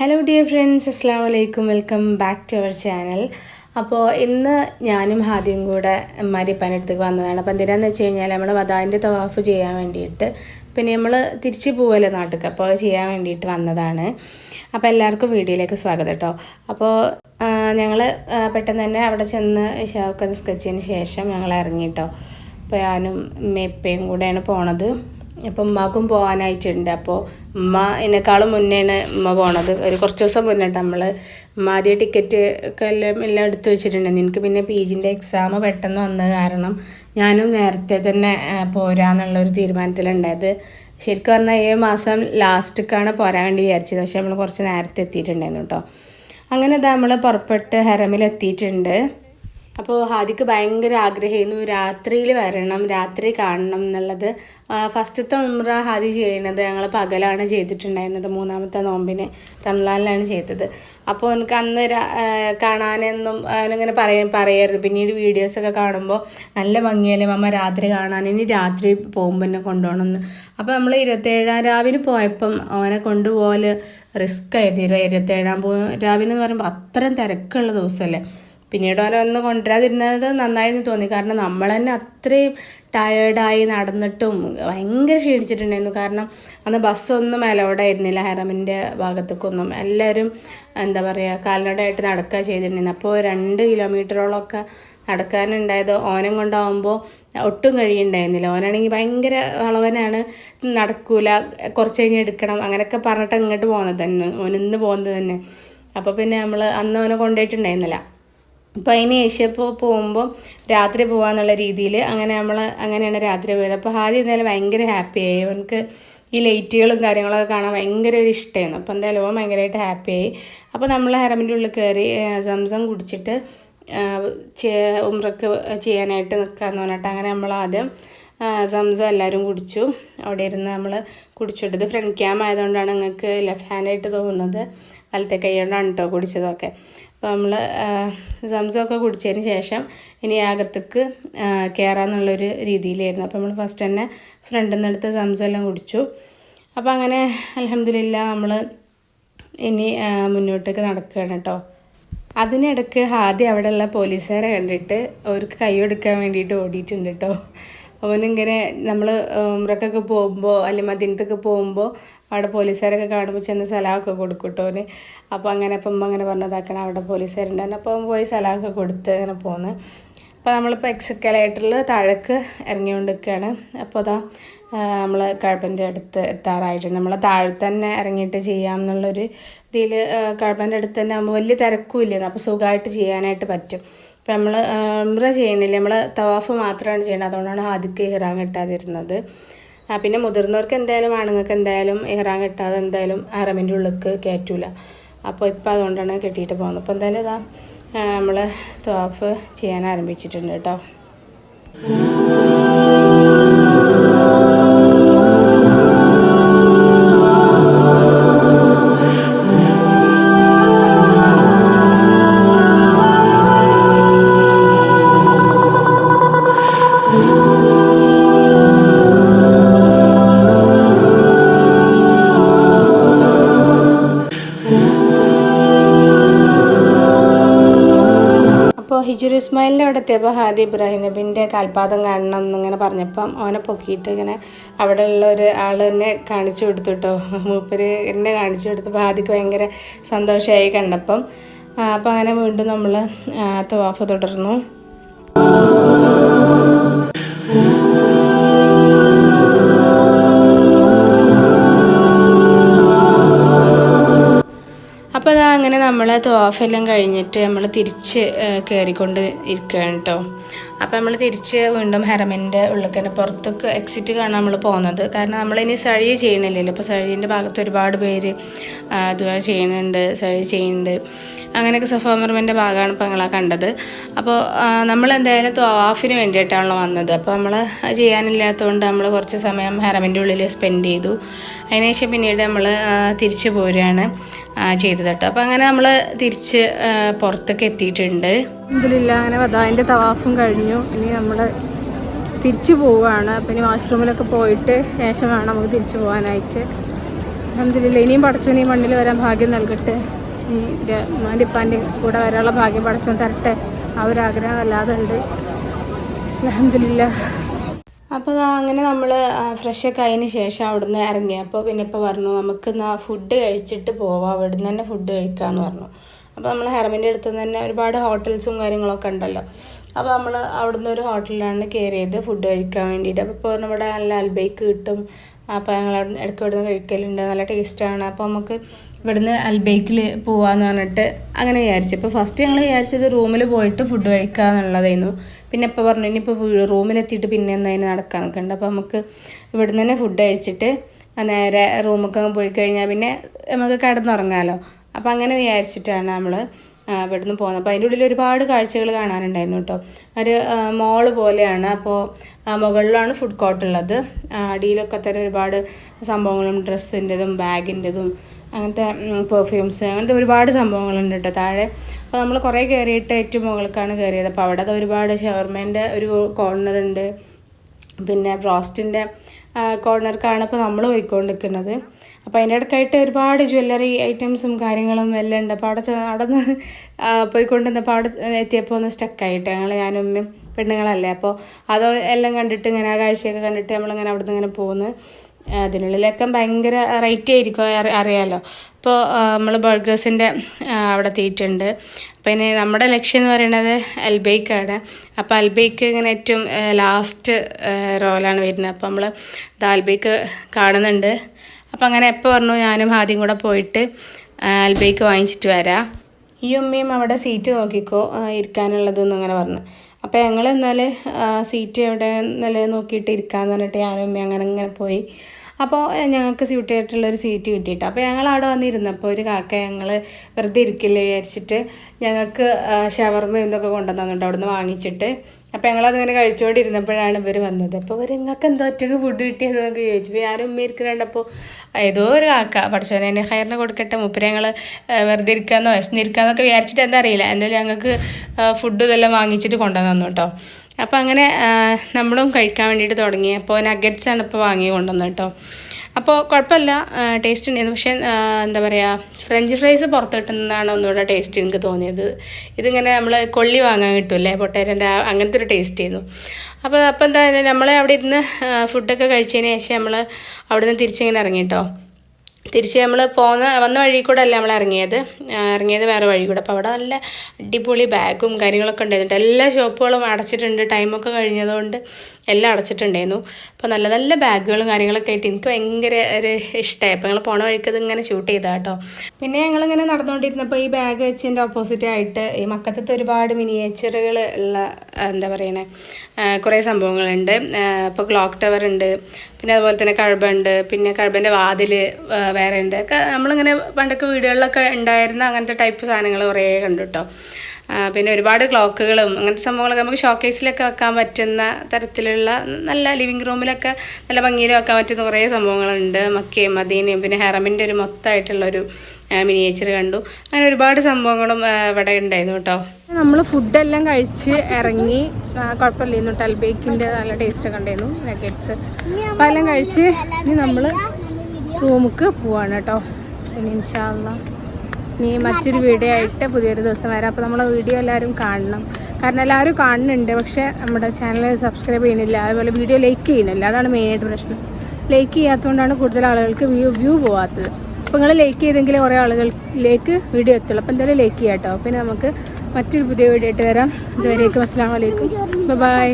Hello dear friends അസ്സാം വലൈക്കും welcome back to our channel അപ്പോൾ ഇന്ന് ഞാനും ഹാദ്യം കൂടെ മരിപ്പാന്റെ അടുത്തേക്ക് വന്നതാണ്. അപ്പോൾ എന്തിനാന്ന് വെച്ച് കഴിഞ്ഞാൽ നമ്മൾ വധാന്റെ തവാഫ് ചെയ്യാൻ വേണ്ടിയിട്ട് പിന്നെ നമ്മൾ തിരിച്ചു പോവല്ലോ നാട്ടിലേക്ക് അപ്പോൾ ചെയ്യാൻ വേണ്ടിയിട്ട് വന്നതാണ്. അപ്പോൾ എല്ലാവർക്കും വീഡിയോയിലേക്ക് സ്വാഗതം കേട്ടോ അപ്പോൾ ഞങ്ങൾ പെട്ടെന്ന് തന്നെ അവിടെ ചെന്ന് ഇഷാവൊക്കെ നിസ്കരിച്ചതിന് ശേഷം ഞങ്ങൾ ഇറങ്ങി കേട്ടോ അപ്പോൾ ഞാനും മെപ്പയും കൂടെയാണ് പോണത്. അപ്പം ഉമ്മാക്കും പോകാനായിട്ടുണ്ട് അപ്പോൾ ഉമ്മ എന്നെക്കാളും മുന്നേയാണ് ഉമ്മ പോണത്. ഒരു കുറച്ച് ദിവസം മുന്നേട്ട് നമ്മൾ ഉമ്മ ആദ്യം ടിക്കറ്റ് ഒക്കെ എല്ലാം എല്ലാം എടുത്ത് വെച്ചിട്ടുണ്ട് എനിക്ക് പിന്നെ പി ജിന്റെ എക്സാം പെട്ടെന്ന് വന്നത് കാരണം ഞാനും നേരത്തെ തന്നെ പോരാന്നുള്ളൊരു തീരുമാനത്തിലുണ്ടായത്. ശരിക്കും പറഞ്ഞാൽ ഏഴ് മാസം ലാസ്റ്റിക്കാണ് പോരാൻ വേണ്ടി വിചാരിച്ചത്. പക്ഷേ നമ്മൾ കുറച്ച് നേരത്തെ എത്തിയിട്ടുണ്ടായിരുന്നു കേട്ടോ അങ്ങനെ ഇതാ നമ്മൾ പുറപ്പെട്ട് ഹരമിൽ എത്തിയിട്ടുണ്ട് അപ്പോൾ ഹാദിക്ക് ഭയങ്കര ആഗ്രഹമായിരുന്നു രാത്രിയിൽ വരണം രാത്രി കാണണം എന്നുള്ളത്. ഫസ്റ്റത്തെ ഉമ്ര ഹാദി ചെയ്യുന്നത് ഞങ്ങൾ പകലാണ് ചെയ്തിട്ടുണ്ടായിരുന്നത് മൂന്നാമത്തെ നോമ്പിന് റംസാനിലാണ് ചെയ്തത്. അപ്പോൾ എനിക്ക് അന്ന് കാണാനെന്നും അങ്ങനെ പറയ പറയായിരുന്നു. പിന്നീട് വീഡിയോസൊക്കെ കാണുമ്പോൾ നല്ല ഭംഗിയല്ലേ മമ്മ രാത്രി കാണാൻ ഇനി രാത്രി പോകുമ്പോൾ എന്നെ കൊണ്ടുപോകണമെന്ന് അപ്പോൾ നമ്മൾ ഇരുപത്തേഴാം രാവിലെ പോയപ്പം അവനെ കൊണ്ടുപോകൽ റിസ്ക് ആയിരുന്നു ഇരു- ഇരുപത്തേഴാം പോ രാവിലെ എന്ന് പറയുമ്പോൾ അത്രയും തിരക്കുള്ള ദിവസമല്ലേ പിന്നീട് ഓരോന്ന് കൊണ്ടുവരാതിരുന്നത് നന്നായെന്ന് തോന്നി. കാരണം നമ്മൾ തന്നെ അത്രയും ടയേർഡായി നടന്നിട്ടും ഭയങ്കര ക്ഷീണിച്ചിട്ടുണ്ടായിരുന്നു. കാരണം അന്ന് ബസ്സൊന്നും അലൗഡ് ആയിരുന്നില്ല. ഹെറമിന്റെ ഭാഗത്തേക്കൊന്നും. എല്ലാവരും എന്താ പറയുക കാൽനടയായിട്ട് നടക്കുക ചെയ്തിട്ടുണ്ടായിരുന്നു. അപ്പോൾ രണ്ട് കിലോമീറ്ററോളമൊക്കെ നടക്കാനുണ്ടായത് ഓനം കൊണ്ടാവുമ്പോൾ ഒട്ടും കഴിയുണ്ടായിരുന്നില്ല ഓനാണെങ്കിൽ ഭയങ്കര വളവനാണ്. നടക്കൂല കുറച്ച് കഴിഞ്ഞ് എടുക്കണം അങ്ങനെയൊക്കെ പറഞ്ഞിട്ട് ഇങ്ങോട്ട് പോകുന്നത് തന്നെ ഓനിന്ന് പോകുന്നത് തന്നെ. അപ്പോൾ പിന്നെ നമ്മൾ അന്ന് ഓനെ കൊണ്ടുപോയിട്ടുണ്ടായിരുന്നില്ല. അപ്പോൾ അതിന് ഏഷ്യപ്പോൾ പോകുമ്പോൾ രാത്രി പോകാന്നുള്ള രീതിയിൽ അങ്ങനെ നമ്മൾ അങ്ങനെയാണ് രാത്രി പോയത്. അപ്പോൾ ആദ്യം എന്തായാലും ഭയങ്കര ഹാപ്പിയായി അവനക്ക് ഈ ലൈറ്റുകളും കാര്യങ്ങളൊക്കെ കാണാൻ ഭയങ്കര ഒരു ഇഷ്ടമായിരുന്നു അപ്പോൾ എന്തായാലും ഓൻ ഭയങ്കരമായിട്ട് ഹാപ്പിയായി അപ്പോൾ നമ്മൾ ഹെറമിന്റെ ഉള്ളിൽ കയറി സംസം കുടിച്ചിട്ട് ഉമ്രക്ക് ചെയ്യാനായിട്ട് നിൽക്കാമെന്ന് പറഞ്ഞിട്ട് അങ്ങനെ നമ്മൾ ആദ്യം സംസം എല്ലാവരും കുടിച്ചു. അവിടെ ഇരുന്ന് നമ്മൾ കുടിച്ചിട്ടത് ഫ്രണ്ട് ക്യാം ആയതുകൊണ്ടാണ് നിങ്ങൾക്ക് ലെഫ്റ്റ് ഹാൻഡായിട്ട് തോന്നുന്നത്. വലത്തെ കൈ കൊണ്ടാണ് കേട്ടോ കുടിച്ചതൊക്കെ. അപ്പോൾ നമ്മൾ സംസമൊക്കെ കുടിച്ചതിന് ശേഷം ഇനി അകത്തേക്ക് കയറാമെന്നുള്ളൊരു രീതിയിലായിരുന്നു. അപ്പോൾ നമ്മൾ ഫസ്റ്റ് തന്നെ ഫ്രണ്ടിൽ നിന്ന് എടുത്ത് സംസം എല്ലാം കുടിച്ചു. അപ്പോൾ അങ്ങനെ അലഹമില്ല നമ്മൾ ഇനി മുന്നോട്ടേക്ക് നടക്കുകയാണ് കേട്ടോ അതിനിടയ്ക്ക് ആദ്യം അവിടെയുള്ള പോലീസുകാരെ കണ്ടിട്ട് അവർക്ക് കൈ കൊടുക്കാൻ വേണ്ടിയിട്ട് ഓടിയിട്ടുണ്ട് കേട്ടോ അവനിങ്ങനെ നമ്മൾ ഉമ്രക്കൊക്കെ പോകുമ്പോൾ അല്ലെങ്കിൽ മദീനത്തൊക്കെ പോകുമ്പോൾ അവിടെ പോലീസുകാരൊക്കെ കാണുമ്പോൾ ചെന്ന് സലാഹൊക്കെ കൊടുക്കും കേട്ടോ അവന്. അപ്പോൾ അങ്ങനെ അപ്പം അങ്ങനെ പറഞ്ഞതാക്കണം അവിടെ പോലീസുകാരുണ്ടായിരുന്നു അപ്പോൾ അവൻ പോയി സലാഹൊക്കെ കൊടുത്ത് അങ്ങനെ പോകുന്നത് അപ്പോൾ നമ്മളിപ്പോൾ എക്സക്കലേറ്ററിൽ താഴേക്ക് ഇറങ്ങിക്കൊണ്ടിരിക്കുകയാണ് അപ്പോൾ അതാ നമ്മൾ കഴപ്പന്റെ അടുത്ത് എത്താറായിട്ടുണ്ട്. നമ്മൾ താഴെ തന്നെ ഇറങ്ങിയിട്ട് ചെയ്യാം എന്നുള്ളൊരു ഇതിൽ കഴപ്പന്റെ അടുത്ത് തന്നെ ആകുമ്പോൾ വലിയ തിരക്കും ഇല്ലെന്ന് അപ്പോൾ സുഖമായിട്ട് ചെയ്യാനായിട്ട് പറ്റും. ഇപ്പം നമ്മൾ ഉംറ ചെയ്യുന്നില്ല? നമ്മൾ തവാഫ് മാത്രമാണ് ചെയ്യുന്നത് അതുകൊണ്ടാണ് ആദ്യത്തെ ഇഹ്റാം കിട്ടാതിരുന്നത്. പിന്നെ മുതിർന്നവർക്ക് എന്തായാലും ആണുങ്ങൾക്ക് എന്തായാലും ഇഹ്റാം കിട്ടാതെ എന്തായാലും ഹറമിന്റെ ഉള്ളിലേക്ക് കയറ്റൂല അപ്പോൾ ഇപ്പോൾ അതുകൊണ്ടാണ് കെട്ടിയിട്ട് പോകുന്നത്. അപ്പോൾ എന്തായാലും ഇതാ നമ്മൾ തവാഫ് ചെയ്യാൻ ആരംഭിച്ചിട്ടുണ്ട് കേട്ടോ. ഹിജുർ ഇസ്മായിലിന്റെ അവിടെ എത്തിയപ്പോൾ ഹാദി ഇബ്രാഹിം നബിന്റെ കാൽപാദം കാണണം എന്നിങ്ങനെ പറഞ്ഞപ്പം അവനെ പൊക്കിയിട്ട് ഇങ്ങനെ അവിടെ ഉള്ള ഒരു ആൾ തന്നെ കാണിച്ചു കൊടുത്തു കേട്ടോ മൂപ്പര് എന്നെ കാണിച്ചു കൊടുത്തപ്പോൾ ഹാദിക്ക് ഭയങ്കര സന്തോഷമായി കണ്ടപ്പം. അപ്പോൾ അങ്ങനെ വീണ്ടും നമ്മൾ തവാഫ് തുടർന്നു. അങ്ങനെ നമ്മൾ തോഫെല്ലാം കഴിഞ്ഞിട്ട് നമ്മൾ തിരിച്ച് കയറിക്കൊണ്ട് ഇരിക്കുകയാണ് കേട്ടോ അപ്പോൾ നമ്മൾ തിരിച്ച് വീണ്ടും ഹെറമിന്റെ ഉള്ളിൽ പുറത്തേക്ക് എക്സിറ്റ് കാണാൻ നമ്മൾ പോകുന്നത് കാരണം നമ്മളിനി സഴി ചെയ്യണില്ലല്ലോ. അപ്പോൾ സഴീന്റെ ഭാഗത്ത് ഒരുപാട് പേര് ഇതുവരെ ചെയ്യുന്നുണ്ട് സഴി ചെയ്യുന്നുണ്ട്. അങ്ങനെയൊക്കെ സഫോമർമിന്റെ ഭാഗമാണ് ഇപ്പോൾ ഞങ്ങളാ കണ്ടത്. അപ്പോൾ നമ്മൾ എന്തായാലും തോഫിന് വേണ്ടിയിട്ടാണല്ലോ വന്നത്. അപ്പോൾ നമ്മൾ ചെയ്യാനില്ലാത്തതുകൊണ്ട് നമ്മൾ കുറച്ച് സമയം ഹെറമിന്റെ ഉള്ളിൽ സ്പെൻഡ് ചെയ്തു. അതിനുശേഷം പിന്നീട് നമ്മൾ തിരിച്ചു പോരുകയാണ്. ചെയ്തത് കേട്ടോ. അപ്പോൾ അങ്ങനെ നമ്മൾ തിരിച്ച് പുറത്തൊക്കെ എത്തിയിട്ടുണ്ട്. ഇതിലില്ല അങ്ങനെ വധാന്റെ തവാഫും കഴിഞ്ഞു. ഇനി നമ്മൾ തിരിച്ചു പോവുകയാണ്. ഇനി വാഷ്റൂമിലൊക്കെ പോയിട്ട് ശേഷം വേണം നമുക്ക് തിരിച്ചു പോകാനായിട്ട് അലഹമില്ല ഇനിയും പടച്ചോന് ഈ മണ്ണിൽ വരാൻ ഭാഗ്യം നൽകട്ടെ. ഇപ്പാന്റെ കൂടെ വരാനുള്ള ഭാഗ്യം പടച്ചോൻ തരട്ടെ. ആ ഒരു ആഗ്രഹം അല്ലാതെ ഉണ്ട് അലഹമില്ല അപ്പോൾ അങ്ങനെ നമ്മൾ ഫ്രഷൊക്കെ ആയതിന് ശേഷം അവിടുന്ന് ഇറങ്ങി. അപ്പോൾ പിന്നെ ഇപ്പോൾ പറഞ്ഞു നമുക്ക് എന്നാൽ ഫുഡ് കഴിച്ചിട്ട് പോവാം. അവിടുന്ന് തന്നെ ഫുഡ് കഴിക്കാമെന്ന് പറഞ്ഞു. അപ്പോൾ നമ്മൾ ഹെർമിന്റെ അടുത്ത് തന്നെ ഒരുപാട് ഹോട്ടൽസും കാര്യങ്ങളൊക്കെ ഉണ്ടല്ലോ. അപ്പോൾ നമ്മൾ അവിടുന്ന് ഒരു ഹോട്ടലിലാണ് കയറിയത് ഫുഡ് കഴിക്കാൻ വേണ്ടിയിട്ട്. അപ്പോൾ ഇപ്പോൾ നമ്മുടെ നല്ല അൽബൈക്ക് കിട്ടും. അപ്പോൾ ഞങ്ങൾ ഇടയ്ക്ക് ഇവിടുന്ന് കഴിക്കലുണ്ട്. നല്ല ടേസ്റ്റാണ് അപ്പോൾ നമുക്ക് ഇവിടുന്ന് അൽബേക്കിൽ പോവാന്ന് പറഞ്ഞിട്ട് അങ്ങനെ വിചാരിച്ചു. അപ്പോൾ ഫസ്റ്റ് ഞങ്ങൾ വിചാരിച്ചത് റൂമിൽ പോയിട്ട് ഫുഡ് കഴിക്കുക എന്നുള്ളതായിരുന്നു പിന്നെ ഇപ്പോൾ പറഞ്ഞു ഇനിയിപ്പോൾ റൂമിലെത്തിയിട്ട് പിന്നെ ഒന്നും അതിന് നടക്കാൻ നിൽക്കണ്ട അപ്പോൾ നമുക്ക് ഇവിടുന്ന് തന്നെ ഫുഡ് കഴിച്ചിട്ട് നേരെ റൂമൊക്കെ പോയി കഴിഞ്ഞാൽ പിന്നെ നമുക്ക് കിടന്നുറങ്ങാമല്ലോ അപ്പോൾ അങ്ങനെ വിചാരിച്ചിട്ടാണ് നമ്മൾ ഇവിടുന്ന് പോകുന്നത് അപ്പോൾ അതിന്റെ ഉള്ളിൽ ഒരുപാട് കാഴ്ചകൾ കാണാനുണ്ടായിരുന്നു കേട്ടോ. ഒരു മോൾ പോലെയാണ്. അപ്പോൾ മുകളിലാണ് ഫുഡ് കോർട്ട് ഉള്ളത്. അടിയിലൊക്കെ തന്നെ ഒരുപാട് സംഭവങ്ങളും ഡ്രസ്സിന്റെതും ബാഗിന്റെതും അങ്ങനത്തെ പെർഫ്യൂംസ് അങ്ങനത്തെ ഒരുപാട് സംഭവങ്ങളുണ്ട് കേട്ടോ താഴെ അപ്പോൾ നമ്മൾ കുറേ കയറിയിട്ട് ഏറ്റവും മുകൾക്കാണ് കയറിയത് അപ്പോൾ അവിടെ ഒരുപാട് ഷവർമേന്റെ ഒരു കോർണർ ഉണ്ട്. പിന്നെ ബ്രോസ്റ്റിന്റെ കോർണർക്കാണ് ഇപ്പോൾ നമ്മൾ പോയിക്കൊണ്ടിരിക്കുന്നത്. അപ്പോൾ അതിന്റെ ഇടയ്ക്കായിട്ട് ഒരുപാട് ജ്വല്ലറി ഐറ്റംസും കാര്യങ്ങളും എല്ലാം ഉണ്ട്. അപ്പോൾ അവിടെ അവിടെ നിന്ന് പോയിക്കൊണ്ടിരുന്നപ്പോൾ അവിടെ എത്തിയപ്പോൾ ഒന്ന് സ്റ്റക്കായിട്ട് ഞങ്ങൾ ഞാനും പെണ്ണുങ്ങളല്ലേ. അപ്പോൾ അത് എല്ലാം കണ്ടിട്ട് ഇങ്ങനെ ആ കാഴ്ചയൊക്കെ കണ്ടിട്ട് നമ്മളിങ്ങനെ അവിടെ നിന്ന് ഇങ്ങനെ പോകുന്നു അതിനുള്ളിലൊക്കെ ഭയങ്കര റേറ്റ് ആയിരിക്കും അറിയാമല്ലോ അപ്പോൾ നമ്മൾ ബർഗേഴ്സിന്റെ അവിടെ തീറ്റുണ്ട് ഇനി നമ്മുടെ ലക്ഷ്യം എന്ന് പറയുന്നത് അൽബൈക്കാണ് അപ്പോൾ അൽബൈക്ക് ഇങ്ങനെ ഏറ്റവും ലാസ്റ്റ് റോലാണ് വരുന്നത്. അപ്പോൾ നമ്മൾ അൽബൈക്ക് കാണുന്നുണ്ട്. അപ്പോൾ അങ്ങനെ എപ്പോൾ പറഞ്ഞു ഞാനും ആദ്യം കൂടെ പോയിട്ട് അൽബൈക്ക് വാങ്ങിച്ചിട്ട് വരാം. ഈ ഉമ്മയും അവിടെ സീറ്റ് നോക്കിക്കോ ഇരിക്കാനുള്ളതെന്ന് അങ്ങനെ പറഞ്ഞു. അപ്പോൾ ഞങ്ങൾ എന്നാൽ സീറ്റ് എവിടെ നല്ല നോക്കിയിട്ട് ഇരിക്കാമെന്ന് പറഞ്ഞിട്ട് ഞാനും ഉമ്മയും അങ്ങനെ അങ്ങനെ പോയി. അപ്പോൾ ഞങ്ങൾക്ക് സ്യൂട്ട് ആയിട്ടുള്ളൊരു സീറ്റ് കിട്ടിയിട്ട്. അപ്പോൾ ഞങ്ങൾ അവിടെ വന്നിരുന്നപ്പോൾ ഒരു കാക്ക ഞങ്ങൾ വെറുതെ ഇരിക്കില്ലേ വിചാരിച്ചിട്ട് ഞങ്ങൾക്ക് ഷവർമ എന്തൊക്കെ കൊണ്ടുവന്നിട്ട് അവിടെ നിന്ന് വാങ്ങിച്ചിട്ട്. അപ്പോൾ ഞങ്ങളതിങ്ങനെ കഴിച്ചുകൊണ്ടിരുന്നപ്പോഴാണ് ഇവർ വന്നത്. അപ്പോൾ ഇവർ നിങ്ങൾക്ക് എന്തോ ഒറ്റയ്ക്ക് ഫുഡ് കിട്ടിയതെന്നൊക്കെ ചോദിച്ചു. അപ്പോൾ ഞാനും ഉമ്മ ഇരിക്കുന്നുണ്ടപ്പോൾ ഏതോ ഒരു കാക്ക പഠിച്ചവനെ എന്നെ ഹയറിന് കൊടുക്കട്ടെ മുപ്പര് ഞങ്ങൾ വെറുതെ ഇരിക്കാമെന്നോ വിശന്നിരിക്കാമെന്നൊക്കെ വിചാരിച്ചിട്ട് എന്താ അറിയില്ല. എന്തായാലും ഞങ്ങൾക്ക് ഫുഡ് ഇതെല്ലാം വാങ്ങിച്ചിട്ട് കൊണ്ടുവന്നു കേട്ടോ. അപ്പോൾ അങ്ങനെ നമ്മളും കഴിക്കാൻ വേണ്ടിയിട്ട് തുടങ്ങി. അപ്പോൾ നഗറ്റ്സ് ആണ് ഇപ്പോൾ വാങ്ങി കൊണ്ടുവന്നത് കേട്ടോ. അപ്പോൾ കുഴപ്പമില്ല ടേസ്റ്റ് ഉണ്ടായിരുന്നു. പക്ഷേ എന്താ പറയുക ഫ്രഞ്ച് ഫ്രൈസ് പുറത്ത് കിട്ടുന്നതാണ് ഒന്നുകൂടെ ടേസ്റ്റ് എനിക്ക് തോന്നിയത്. ഇതിങ്ങനെ നമ്മൾ കൊള്ളി വാങ്ങാൻ കിട്ടുമല്ലേ പൊട്ടേറ്റന്റെ അങ്ങനത്തെ ഒരു ടേസ്റ്റ് ആയിരുന്നു. അപ്പോൾ അപ്പോൾ എന്താ നമ്മളെ അവിടെ ഇരുന്ന് ഫുഡൊക്കെ കഴിച്ചതിന് ശേഷം നമ്മൾ അവിടെ നിന്ന് തിരിച്ചിങ്ങനെ ഇറങ്ങി കേട്ടോ. തിരിച്ച് നമ്മൾ പോകുന്ന വന്ന വഴി കൂടെ അല്ല നമ്മൾ ഇറങ്ങിയത് ഇറങ്ങിയത് വേറെ വഴി കൂടെ അപ്പോൾ അവിടെ നല്ല അടിപൊളി ബാഗും കാര്യങ്ങളൊക്കെ ഉണ്ടായിരുന്നു. എല്ലാ ഷോപ്പുകളും അടച്ചിട്ടുണ്ട്. ടൈമൊക്കെ കഴിഞ്ഞതുകൊണ്ട് എല്ലാം അടച്ചിട്ടുണ്ടായിരുന്നു. അപ്പോൾ നല്ല നല്ല ബാഗുകളും കാര്യങ്ങളൊക്കെ ആയിട്ട് എനിക്ക് ഭയങ്കര ഒരു ഇഷ്ടമായി അപ്പോൾ ഞങ്ങൾ പോണ വഴിക്ക് ഇങ്ങനെ ഷൂട്ട് ചെയ്താൽ കേട്ടോ പിന്നെ ഞങ്ങളിങ്ങനെ നടന്നുകൊണ്ടിരുന്നപ്പോൾ ഈ ബാഗ് വെച്ചതിന്റെ ഓപ്പോസിറ്റ് ആയിട്ട് ഈ മക്കത്തത്തെ ഒരുപാട് മിനിയേച്ചറുകൾ ഉള്ള എന്താ പറയണേ കുറേ സംഭവങ്ങളുണ്ട്. ഇപ്പോൾ ക്ലോക്ക് ടവർ ഉണ്ട്. പിന്നെ അതുപോലെ തന്നെ കഴബുണ്ട് പിന്നെ കഴബന്റെ വാതിൽ വേറെ ഉണ്ട്. ഒക്കെ നമ്മളിങ്ങനെ പണ്ടൊക്കെ വീടുകളിലൊക്കെ ഉണ്ടായിരുന്ന അങ്ങനത്തെ ടൈപ്പ് സാധനങ്ങൾ കുറേ കണ്ടു കേട്ടോ പിന്നെ ഒരുപാട് ക്ലോക്കുകളും അങ്ങനത്തെ സംഭവങ്ങളൊക്കെ നമുക്ക് ഷോക്കേസിലൊക്കെ വെക്കാൻ പറ്റുന്ന തരത്തിലുള്ള നല്ല ലിവിങ് റൂമിലൊക്കെ നല്ല ഭംഗിയിൽ വെക്കാൻ പറ്റുന്ന കുറേ സംഭവങ്ങളുണ്ട്. മക്കയും മദീനയും പിന്നെ ഹെറമിന്റെ ഒരു മൊത്തമായിട്ടുള്ളൊരു മിനിയേച്ചർ കണ്ടു. അങ്ങനെ ഒരുപാട് സംഭവങ്ങളും ഇവിടെ ഉണ്ടായിരുന്നു കേട്ടോ. നമ്മൾ ഫുഡെല്ലാം കഴിച്ച് ഇറങ്ങി കുഴപ്പമില്ലായിരുന്നു. കേട്ടോ അൽബേക്കിന്റെ നല്ല ടേസ്റ്റ് ഒക്കെ ഉണ്ടായിരുന്നു. നഗറ്റ്സ് അപ്പം എല്ലാം കഴിച്ച് ഇനി നമ്മൾ റൂമുക്ക് പോവാണ് കേട്ടോ. പിന്നെ ഇൻഷാല്ല ഇനി മറ്റൊരു വീഡിയോ ആയിട്ട് പുതിയൊരു ദിവസം വരാം. അപ്പോൾ നമ്മളെ വീഡിയോ എല്ലാവരും കാണണം. കാരണം എല്ലാവരും കാണുന്നുണ്ട് പക്ഷേ നമ്മുടെ ചാനൽ സബ്സ്ക്രൈബ് ചെയ്യണില്ല അതുപോലെ വീഡിയോ ലൈക്ക് ചെയ്യണില്ല അതാണ് മെയിനായിട്ട് പ്രശ്നം. ലൈക്ക് ചെയ്യാത്തതുകൊണ്ടാണ് കൂടുതൽ ആളുകൾക്ക് വ്യൂ വ്യൂ പോകാത്തത് അപ്പോൾ നിങ്ങൾ ലൈക്ക് ചെയ്തെങ്കിൽ കുറേ ആളുകളിലേക്ക് വീഡിയോ എത്തുള്ളൂ. അപ്പോൾ എന്തായാലും ലൈക്ക് ചെയ്യാം കേട്ടോ പിന്നെ നമുക്ക് മറ്റൊരു പുതിയ വീഡിയോ ആയിട്ട് വരാം. ഇതുവരേക്കും അസ്സാം വലൈക്കും ബൈ